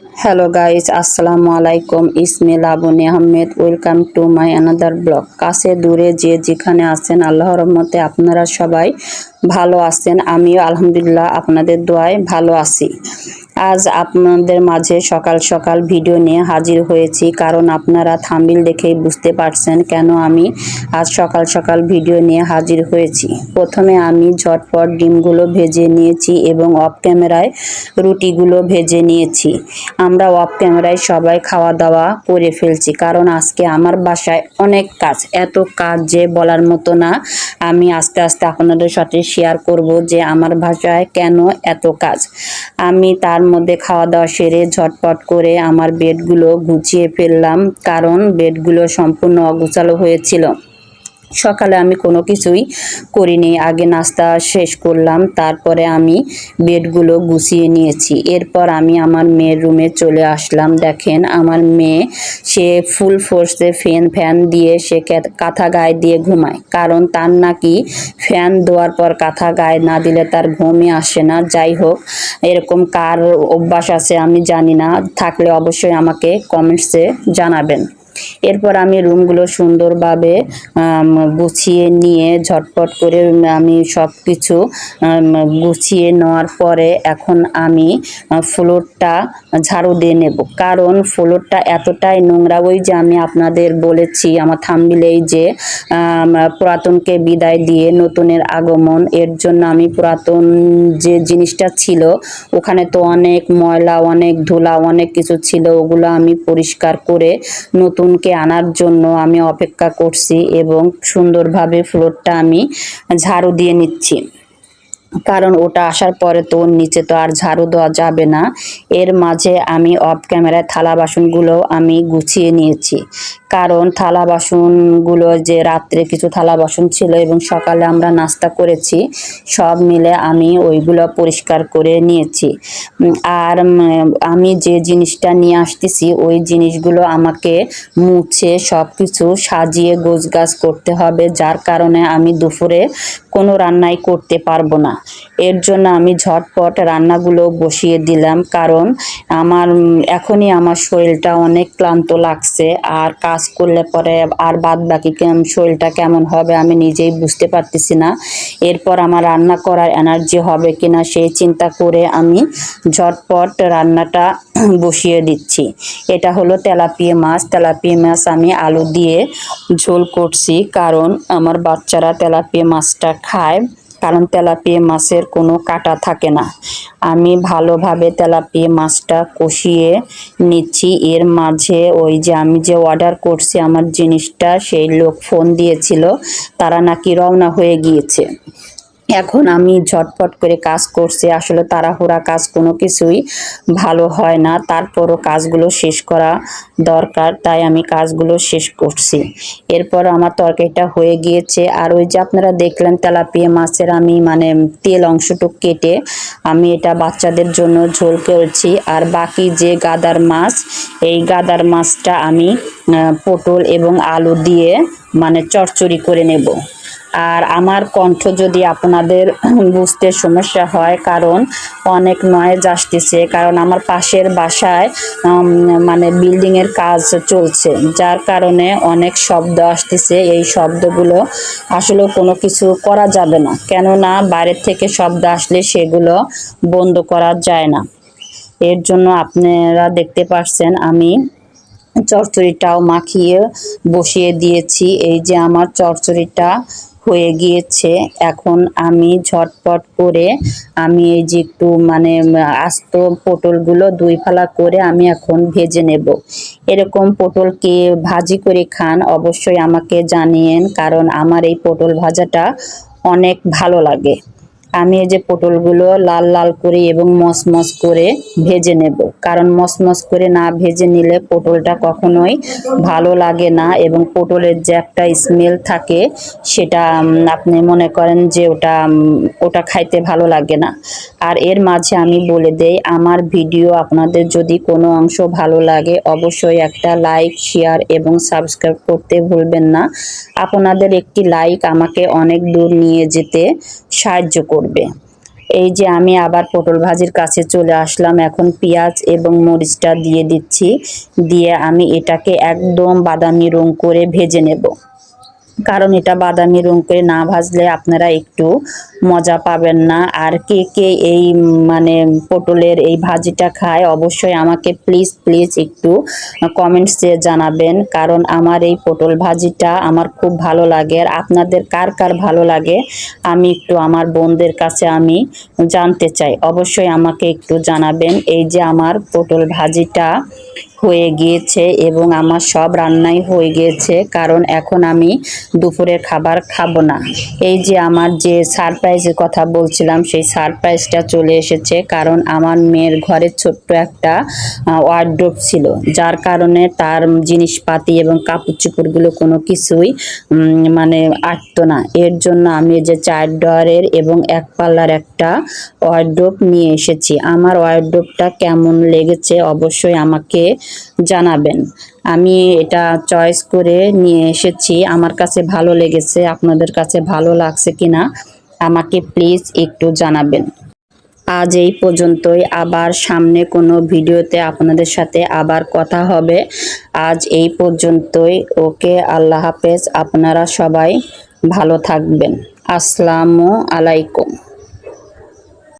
Hello guys আসসালামু আলাইকুম ইসমে Labony Ahmed welcome to my another blog কাছে দূরে যে যেখানে আছেন, আল্লাহ রহমতে আপনারা সবাই ভালো আছেন। আমিও আলহামদুলিল্লাহ আপনাদের দোয়ায় ভালো আছি। আজ আপনাদের মাঝে সকাল সকাল ভিডিও নিয়ে হাজির হয়েছি, কারণ আপনারা থাম্বিল দেখেই বুঝতে পারছেন কেন আমি আজ সকাল সকাল ভিডিও নিয়ে হাজির হয়েছি। প্রথমে আমি ঝটপট ডিমগুলো ভেজে নিয়েছি এবং অফ ক্যামেরায় রুটিগুলো ভেজে নিয়েছি। আমরা অফ ক্যামেরায় সবাই খাওয়া দাওয়া করে ফেলছি, কারণ আজকে আমার বাসায় অনেক কাজ, এত কাজ যে বলার মতো না। আমি আস্তে আস্তে আপনাদের সাথে শেয়ার করব যে আমার ভাষায় কেন এত কাজ। আমি তার মধ্যে খাওয়া দাওয়া সেরে ঝটপট করে আমার বেডগুলো গুছিয়ে ফেললাম, কারণ বেডগুলো সম্পূর্ণ অগোছালো হয়েছিল। সকালে আমি কোনো কিছুই করিনি। আগে নাস্তা শেষ করলাম, তারপরে আমি বেডগুলো গুছিয়ে নিয়েছি। এরপর আমি আমার মেয়ের রুমে চলে আসলাম। দেখেন, আমার মেয়ে, সে ফুল ফোর্সে ফ্যান ফ্যান দিয়ে সে কাঁথা গায়ে দিয়ে ঘুমায়। কারণ তার নাকি ফ্যান দেওয়ার পর কাঁথা গায়ে না দিলে তার ঘুমই আসে না। যাই হোক, এরকম কার অভ্যাস আছে আমি জানি না। থাকলে অবশ্যই আমাকে কমেন্টসে জানাবেন। এরপর আমি রুমগুলো সুন্দরভাবে গুছিয়ে নিয়ে ঝটপট করে আমি সব কিছু গুছিয়ে নেওয়ার পরে এখন আমি ফ্লোরটা ঝাড়ু দিয়ে নেব। কারণ ফ্লোরটা এতটাই নোংরা, ওই যে আমি আপনাদের বলেছি, আমার থামবিলেই যে পুরাতনকে বিদায় দিয়ে নতুনের আগমন, এর জন্য আমি পুরাতন যে জিনিসটা ছিল, ওখানে তো অনেক ময়লা, অনেক ধুলা, অনেক কিছু ছিল, ওগুলো আমি পরিষ্কার করে নতুনকে আনার জন্য আমি অপেক্ষা করছি এবং সুন্দরভাবে ফ্লোরটা আমি ঝাড়ু দিয়ে নিচ্ছি। কারণ ওটা আসার পরে তো নিচে তো আর ঝাড়ু দেওয়া যাবে না। এর মাঝে আমি অফ ক্যামেরায় থালা বাসনগুলো আমি গুছিয়ে নিয়েছি। কারণ থালা বাসনগুলো যে রাত্রে কিছু থালা বাসন ছিল এবং সকালে আমরা নাস্তা করেছি, সব মিলে আমি ওইগুলো পরিষ্কার করে নিয়েছি। আর আমি যে জিনিসটা নিয়ে আসতেছি, ওই জিনিসগুলো আমাকে মুছে সব কিছু সাজিয়ে গোছগাছ করতে হবে, যার কারণে আমি দুপুরে কোনো রান্নাই করতে পারব না। এর জন্য আমি ঝটপট রান্নাগুলো বসিয়ে দিলাম, কারণ আমার এখনই আমার শরীরটা অনেক ক্লান্ত লাগছে, আর কাজ করলে পরে আর বাদ বাকি শরীরটা কেমন হবে আমি নিজেই বুঝতে পারতেছি না। এরপর আমার রান্না করার এনার্জি হবে কিনা সেই চিন্তা করে আমি ঝটপট রান্নাটা বসিয়ে দিচ্ছি। এটা হলো তেলাপিয়া মাছ। তেলাপিয়া মাছ আমি আলু দিয়ে ঝোল করছি, কারণ আমার বাচ্চারা তেলাপিয়া মাছটা খায়। কারণ তেলাপিয়া মাছের কোনো কাটা থাকে না। আমি ভালোভাবে তেলাপিয়া মাছটা কষিয়ে নিচ্ছি। এর মাঝে ওই যে আমি যে অর্ডার করছি, আমার জিনিসটা সেই লোক ফোন দিয়েছিল, তারা নাকি রওনা হয়ে গিয়েছে। এখন আমি ঝটপট করে কাজ করছি। আসলে তাড়াহুড়া কাজ কোনো কিছুই ভালো হয় না। তারপরও কাজগুলো শেষ করা দরকার, তাই আমি কাজগুলো শেষ করছি। এরপর আমার তরকারিটা হয়ে গিয়েছে। আর ওই যে আপনারা দেখলেন তেলাপিয়া মাছের আমি মানে তেল অংশটুক কেটে আমি এটা বাচ্চাদের জন্য ঝোল করেছি। আর বাকি যে গাদার মাছ, এই গাদার মাছটা আমি পটল এবং আলু দিয়ে মানে চচ্চড়ি করে নেব। আর আমার কণ্ঠ যদি আপনাদের বুঝতে সমস্যা হয়, কারণ অনেক নয়েজ আসতেছে, কারণ আমার পাশের বাসায় মানে বিল্ডিংয়ের কাজ চলছে, যার কারণে অনেক শব্দ আসতেছে। এই শব্দগুলো আসলে কোনো কিছু করা যাবে না, কেননা বাইরের থেকে শব্দ আসলে সেগুলো বন্ধ করা যায় না। এর জন্য আপনারা দেখতে পাচ্ছেন আমি চচ্চড়িটাও মাখিয়ে বসিয়ে দিয়েছি। এই যে আমার চচ্চড়িটা হয়ে গিয়েছে। এখন আমি ঝটপট করে আমি এই যে একটু মানে আস্ত পটলগুলো দুই ফালা করে আমি এখন ভেজে নেব। এরকম পটলকে ভাজি করে খান, অবশ্যই আমাকে জানিয়েন, কারণ আমার এই পটল ভাজাটা অনেক ভালো লাগে। আমি এই যে পটলগুলো লাল লাল করে এবং মসমস করে ভেজে নেব। কারণ মসমস করে না ভেজে নিলে পটলটা কখনোই ভালো লাগে না এবং পটলের যে একটা স্মেল থাকে সেটা আপনি মনে করেন যে ওটা ওটা খাইতে ভালো লাগে না। আর এর মাঝে আমি বলে দেই, আমার ভিডিও আপনাদের যদি কোনো অংশ ভালো লাগে অবশ্যই একটা লাইক শেয়ার এবং সাবস্ক্রাইব করতে ভুলবেন না। আপনাদের একটি লাইক আমাকে অনেক দূর নিয়ে যেতে সাহায্য করবে। এই যে আমি আবার পটল ভাজির কাছে চলে আসলাম, এখন পেঁয়াজ এবং মরিচটা দিয়ে দিচ্ছি, দিয়ে আমি এটাকে একদম বাদামি রং করে ভেজে নেব। কারণ এটা বাদামি রং করে না ভাজলে আপনারা একটু মজা পাবেন না। আর কে কে এই মানে পটলের এই ভাজিটা খায় অবশ্যই আমাকে প্লিজ প্লিজ একটু কমেন্টসে জানাবেন। কারণ আমার এই পটল ভাজিটা আমার খুব ভালো লাগে। আর আপনাদের কার কার ভালো লাগে আমি একটু আমার বোনদের কাছে আমি জানতে চাই। অবশ্যই আমাকে একটু জানাবেন। এই যে আমার পটল ভাজিটা হয়ে গিয়েছে এবং আমার সব রান্নাই হয়ে গিয়েছে, কারণ এখন আমি দুপুরের খাবার খাব না। এই যে আমার যে সারপ্রাইজের কথা বলছিলাম, সেই সারপ্রাইজটা চলে এসেছে, কারণ আমার মেয়ের ঘরে ছোট্ট একটা ওয়ার্ড্রোপ ছিল, যার কারণে তার জিনিসপাতি এবং কাপড় চোপড়গুলো কোনো কিছুই মানে আটতো না। এর জন্য আমি যে চার ডয়ারের এবং এক পাল্লার একটা ওয়ার্ড্রোপ নিয়ে এসেছি। আমার ওয়ার্ড্রোপটা কেমন লেগেছে অবশ্যই আমাকে জানাবেন। আমি এটা চয়েস করে নিয়ে এসেছি। আমার কাছে ভালো লেগেছে, আপনাদের কাছে ভালো লাগছে কিনা আমাকে প্লিজ একটু জানাবেন। আজ এই পর্যন্তই। আবার সামনে কোনো ভিডিওতে আপনাদের সাথে আবার কথা হবে। আজ এই পর্যন্তই। ওকে, আল্লাহ হাফেজ। আপনারা সবাই ভালো থাকবেন। আসসালামু আলাইকুম।